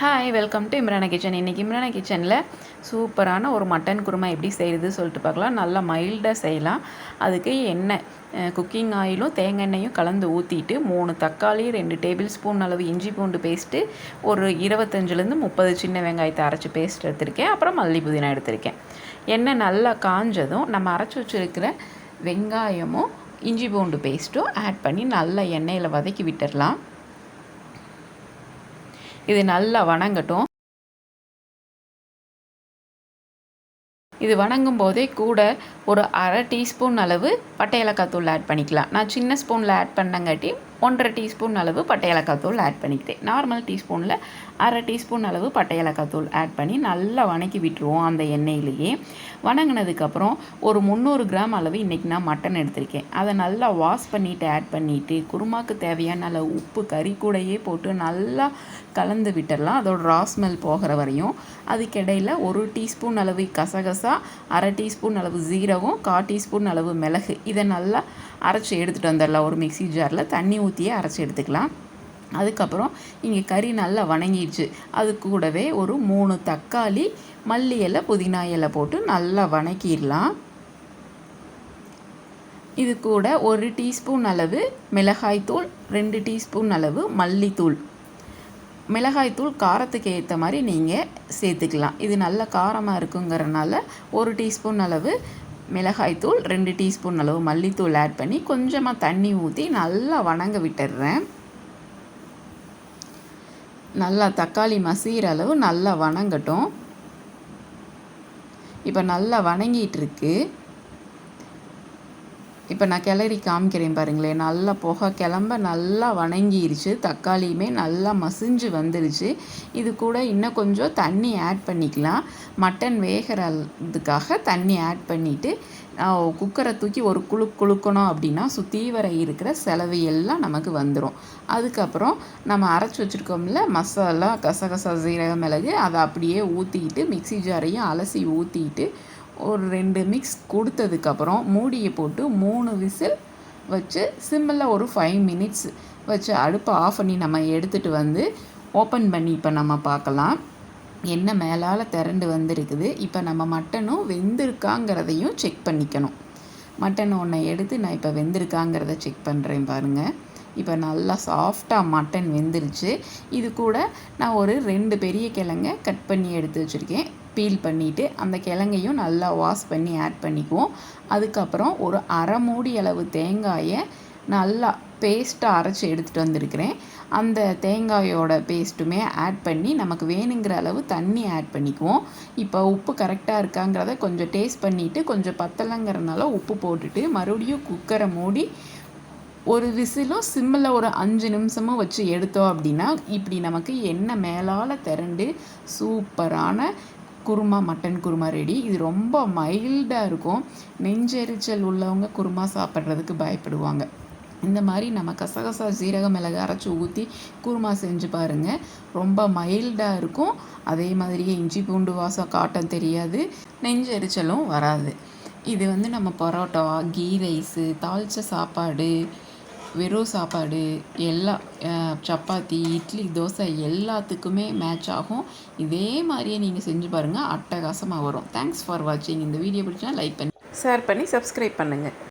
Hi welcome to Imrana kitchen இன்றைக்கி இம்ரானா கிச்சனில் சூப்பரான ஒரு மட்டன் குருமா எப்படி செய்கிறது சொல்லிட்டு பார்க்கலாம். நல்லா மைல்டாக செய்யலாம். அதுக்கு எண்ணெய் குக்கிங் ஆயிலும் தேங்காய் எண்ணெயும் கலந்து ஊற்றிட்டு மூணு தக்காளி ரெண்டு டேபிள் ஸ்பூன் அளவு இஞ்சி பூண்டு பேஸ்ட்டு ஒரு இருபத்தஞ்சிலேருந்து முப்பது சின்ன வெங்காயத்தை அரைச்சி பேஸ்ட் எடுத்திருக்கேன். அப்புறம் மல்லி புதினா எடுத்திருக்கேன். எண்ணெய் நல்லா காஞ்சதும் நம்ம அரைச்சி வச்சுருக்கிற வெங்காயமும் இஞ்சி பூண்டு பேஸ்ட்டும் ஆட் பண்ணி நல்லா எண்ணெயில் வதக்கி விட்டுடலாம் இது நல்லா வணங்கட்டும். இது வணங்கும் போதே கூட ஒரு அரை டீஸ்பூன் அளவு பட்டை ஏலக்காய் தூள் ஆட் பண்ணிக்கலாம். நான் சின்ன ஸ்பூனில் ஆட் பண்ணங்காட்டி ஒன்றரை டீஸ்பூன் அளவு பட்டையலக்காய் தூள் ஆட் பண்ணிக்கிட்டேன். நார்மல் டீஸ்பூனில் அரை டீஸ்பூன் அளவு பட்டையலக்காய் தூள் ஆட் பண்ணி நல்லா வணக்கி விட்டுருவோம் அந்த எண்ணெயிலேயே. வணங்கினதுக்கப்புறம் ஒரு முந்நூறு கிராம் அளவு இன்றைக்கி நான் மட்டன் எடுத்திருக்கேன். அதை நல்லா வாஷ் பண்ணிவிட்டு ஆட் பண்ணிவிட்டு குருமாக்கு தேவையான அளவு உப்பு கறி கூடையே போட்டு நல்லா கலந்து விட்டுடலாம். அதோட ராஸ்மெல் போகிற வரையும். அதுக்கிடையில் ஒரு டீஸ்பூன் அளவு கசகசா அரை டீஸ்பூன் அளவு ஜீரகம் கால் டீஸ்பூன் அளவு மிளகு. இதை நல்லா அரைச்சி எடுத்துகிட்டு வந்துடலாம். ஒரு மிக்சி ஜாரில் தண்ணி ஊற்றியே அரைச்சி எடுத்துக்கலாம். அதுக்கப்புறம் இங்கே கறி நல்லா வணங்கிடுச்சு. அது கூடவே ஒரு மூணு தக்காளி மல்லி இலை புதினா இலை போட்டு நல்லா வணக்கிடலாம். இது கூட ஒரு டீஸ்பூன் அளவு மிளகாய்த்தூள் ரெண்டு டீஸ்பூன் அளவு மல்லித்தூள் மிளகாய்த்தூள் காரத்துக்கு ஏற்ற மாதிரி நீங்கள் சேர்த்துக்கலாம். இது நல்ல காரமாக இருக்குங்கிறனால ஒரு டீஸ்பூன் அளவு மிளகாய்த்தூள் ரெண்டு டீஸ்பூன் அளவு மல்லித்தூள் ஆட் பண்ணி கொஞ்சமாக தண்ணி ஊற்றி நல்லா வணங்க விட்டுடுறேன். நல்லா தக்காளி மசிகிற அளவு நல்லா வணங்கட்டும். இப்போ நல்லா வணங்கிட்டு இருக்குது இப்போ நான் கிளறி காமிக்கிறேன் பாருங்களேன். நல்லா புகை கிளம்ப நல்லா வணங்கிருச்சு. தக்காளியுமே நல்லா மசிஞ்சு வந்துருச்சு. இது கூட இன்னும் கொஞ்சம் தண்ணி ஆட் பண்ணிக்கலாம். மட்டன் வேகிறதுக்காக தண்ணி ஆட் பண்ணிவிட்டு குக்கரை தூக்கி ஒரு குழு குழுக்கணும் அப்படின்னா சுற்றி வர இருக்கிற செலவு எல்லாம் நமக்கு வந்துடும் அதுக்கப்புறம் நம்ம அரைச்சி வச்சுருக்கோம்ல மசாலா கசகசா சீரக மிளகு அதை அப்படியே ஊற்றிக்கிட்டு மிக்சி ஜாரையும் அலசி ஊற்றிக்கிட்டு ஒரு ரெண்டு மிக்ஸ் கொடுத்ததுக்கப்புறம் மூடியை போட்டு மூணு விசில் வச்சு சிம்மில் ஒரு ஃபைவ் மினிட்ஸ் வச்சு அடுப்பை ஆஃப் பண்ணி நம்ம எடுத்துகிட்டு வந்து ஓப்பன் பண்ணி இப்போ நம்ம பார்க்கலாம். என்ன மேலால் திரண்டு வந்திருக்குது. இப்போ நம்ம மட்டனும் வெந்திருக்காங்கிறதையும் செக் பண்ணிக்கணும். மட்டன் ஒன்றை எடுத்து நான் இப்போ வெந்திருக்காங்கிறத செக் பண்ணுறேன் பாருங்கள் இப்போ நல்லா சாஃப்டாக மட்டன் வெந்துருச்சு. இது கூட நான் ஒரு ரெண்டு பெரிய கிழங்க கட் பண்ணி எடுத்து வச்சுருக்கேன். பீல் பண்ணிவிட்டு அந்த கிழங்கையும் நல்லா வாஷ் பண்ணி ஆட் பண்ணிக்குவோம். அதுக்கப்புறம் ஒரு அரை மூடி அளவு தேங்காயை நல்லா பேஸ்ட்டாக அரைச்சி எடுத்துகிட்டு வந்திருக்கிறேன். அந்த தேங்காயோட பேஸ்ட்டுமே ஆட் பண்ணி நமக்கு வேணுங்கிற அளவு தண்ணி ஆட் பண்ணிக்குவோம். இப்போ உப்பு கரெக்டாக இருக்காங்கிறத கொஞ்சம் டேஸ்ட் பண்ணிவிட்டு கொஞ்சம் பத்தலைங்கிறனால உப்பு போட்டுட்டு மறுபடியும் குக்கரை மூடி ஒரு விசிலும் சிம்மில் ஒரு அஞ்சு நிமிஷமும் வச்சு எடுத்தோம் அப்படின்னா இப்படி நமக்கு எண்ணெய் மேலால் திரண்டு சூப்பரான குருமா மட்டன் குருமா ரெடி இது ரொம்ப மைல்டாக இருக்கும். நெஞ்செரிச்சல் உள்ளவங்க குருமா சாப்பிட்றதுக்கு பயப்படுவாங்க. இந்த மாதிரி நம்ம கசகசா சீரக மிளகு அரைச்சி ஊற்றி குருமா செஞ்சு பாருங்கள் ரொம்ப மைல்டாக இருக்கும். அதே மாதிரியே இஞ்சி பூண்டு வாசம் காட்டம் தெரியாது. நெஞ்செரிச்சலும் வராது. இது வந்து நம்ம பரோட்டா கீ ரைஸு தாளித்த சாப்பாடு வெறும் சாப்பாடு எல்லா சப்பாத்தி இட்லி தோசை எல்லாத்துக்குமே மேட்ச் ஆகும். இதே மாதிரியே நீங்கள் செஞ்சு பாருங்கள் அட்டகாசமாக வரும். தேங்க்ஸ் ஃபார் வாட்சிங் இந்த வீடியோ பிடிச்சா லைக் பண்ணி ஷேர் பண்ணி சப்ஸ்கிரைப் பண்ணுங்கள்